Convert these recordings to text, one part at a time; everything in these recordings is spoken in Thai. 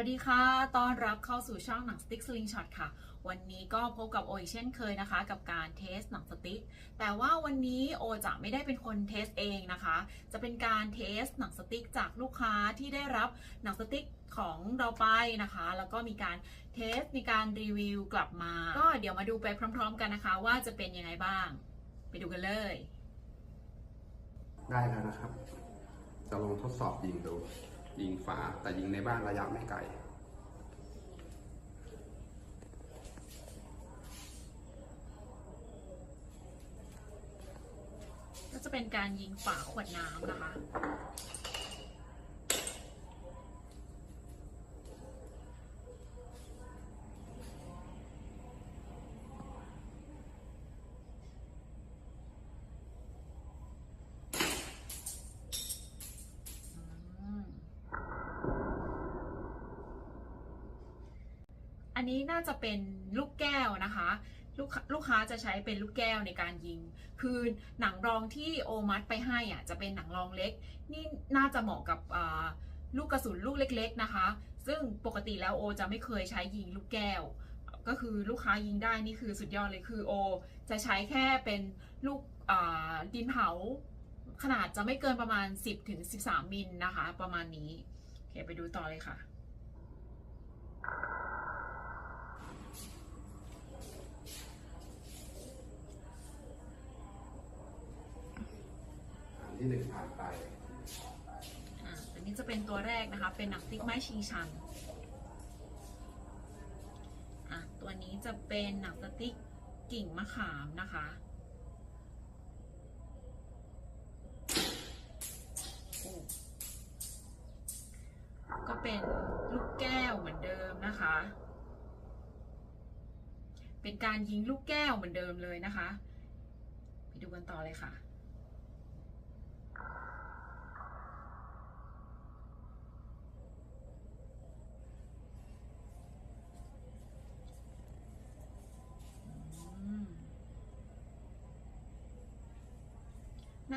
วัสดีค่ะ ตอนรับเข้าสู่ช่องหนังสติ๊กสลิงช็อตค่ะ วันนี้ก็พบกับโออีกเช่นเคยนะคะ กับการเทสหนังสติ๊ก แต่ว่าวันนี้โอจะไม่ได้เป็นคนเทสเองนะคะ จะเป็นการเทสหนังสติ๊กจากลูกค้าที่ได้รับหนังสติ๊กของเราไปนะคะ แล้วก็มีการเทส มีการรีวิวกลับมา ก็เดี๋ยวมาดูไปพร้อม ๆ กันนะคะ ว่าจะเป็นยังไงบ้าง ไปดูกันเลย ได้แล้วนะครับ จะลองทดสอบยิงดู ยิงฝาแต่ยิงในบ้านระยะไม่ไกลก็จะเป็นการยิงฝาขวดน้ำนะคะ อันนี้น่าจะเป็นลูกแก้วนะคะลูกค้าลูกค้าจะใช้เป็นลูกแก้วในการยิง คือหนังรองที่โอมัดไปให้อะจะเป็นหนังรองเล็ก นี่น่าจะเหมาะกับลูกกระสุนลูกเล็ก ๆนะคะ ซึ่งปกติแล้วโอจะไม่เคยใช้ยิงลูกแก้ว ก็คือลูกค้ายิงได้นี่คือสุดยอดเลยคือโอ จะใช้แค่เป็นลูกดินเผา ขนาดจะไม่เกินประมาณ 10ถึง13 มิลนะคะ ประมาณนี้โอเคไปดูต่อเลยค่ะ ที่หนึ่งผ่านไป อ่าอันนี้จะเป็นตัวแรกนะคะ เป็นหนังสติ๊กไม้ชิงชันอะตัวนี้จะเป็นหนังสติ๊กกิ่งมะขามนะคะโอ้ก็เป็นลูกแก้วเหมือนเดิมนะคะ เป็นการยิงลูกแก้วเหมือนเดิมเลยนะคะ ไปดูกันต่อเลยค่ะ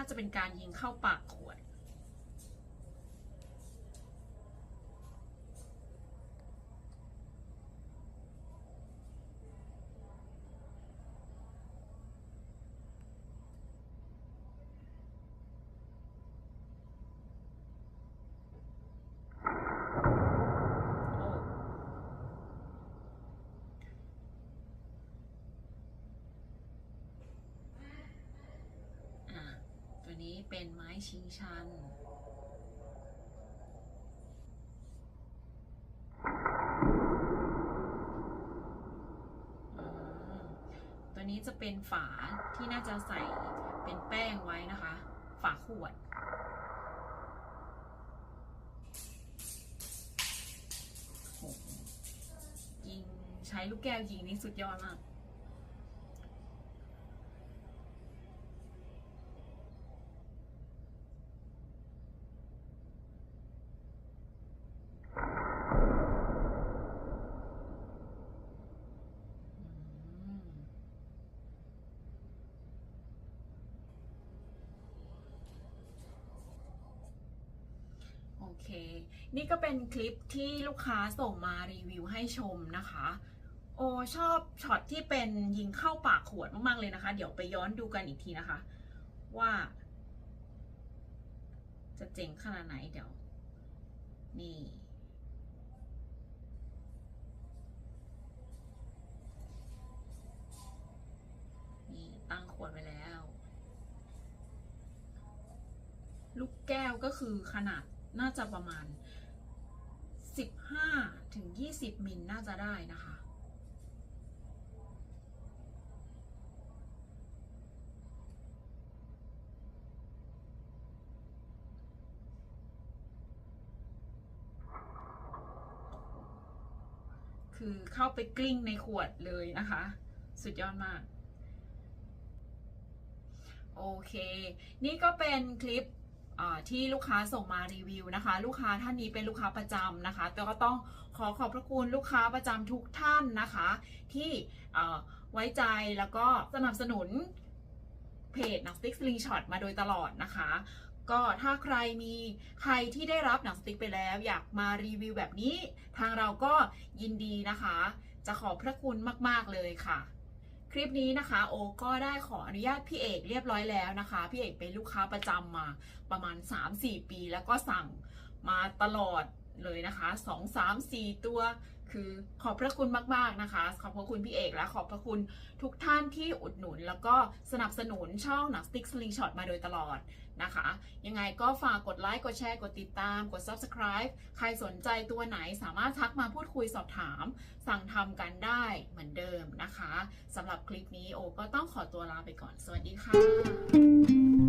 น่าจะเป็นการยิงเข้าปากขวด โอ้ อะตัวนี้ เป็นไม้ชิงชัน ตัวนี้จะเป็นฝาที่น่าจะใส่เป็นแป้งไว้นะคะ ฝาขวดยิงใช้ลูกแก้วยิงนี่สุดยอดมาก เคนี่ก็เป็นคลิปที่ลูกค้าส่งมารีวิวให้ชมนะคะ โอชอบช็อตที่เป็นยิงเข้าปากขวดมากๆเลยนะคะ เดี๋ยวไปย้อนดูกันอีกทีนะคะ ว่า จะเจ๋งขนาดไหนเดี๋ยว นี่นี่ตั้งขวดไว้แล้ว ลูกแก้วก็คือขนาด น่าจะประมาณ 15ถึง20 มิลน่าจะได้นะคะ คือเข้าไปกลิ้งในขวดเลยนะคะ สุดยอดมาก โอเค นี่ก็เป็นคลิป ที่ลูกค้าส่งมารีวิวนะคะ ลูกค้าท่านนี้เป็นลูกค้าประจำนะคะแต่ก็ต้องขอขอบพระคุณลูกค้าประจำทุกท่านนะคะ ที่ไว้ใจแล้วก็สนับสนุนเพจนักสติ๊กสลิงช็อตมาโดยตลอดนะคะ ก็ถ้าใครมีใครที่ได้รับหนังสติ๊กไปแล้ว อยากมารีวิวแบบนี้ ทางเราก็ยินดีนะคะ จะขอบพระคุณมาก ๆ เลยค่ะ คลิปนี้นะคะโอก็ได้ขออนุญาตพี่เอกเรียบร้อยแล้วนะคะ พี่เอกเป็นลูกค้าประจำมาประมาณ 3-4 ปี แล้วก็สั่งมาตลอด เลยนะคะ2 3 4ตัว คือขอบพระคุณมาก ๆ นะคะ ขอบพระคุณพี่เอกและขอบพระคุณทุกท่านที่อุดหนุน แล้วก็สนับสนุนช่องหนังสติ๊กสลิงช็อตมาโดยตลอดนะคะ ยังไงก็ฝากกดไลค์กดแชร์กดติดตาม กด Subscribe ใครสนใจตัวไหนสามารถทักมาพูดคุยสอบถาม สั่งทำกันได้เหมือนเดิมนะคะสำหรับคลิปนี้โอก็ต้องขอตัวลาไปก่อน สวัสดีค่ะ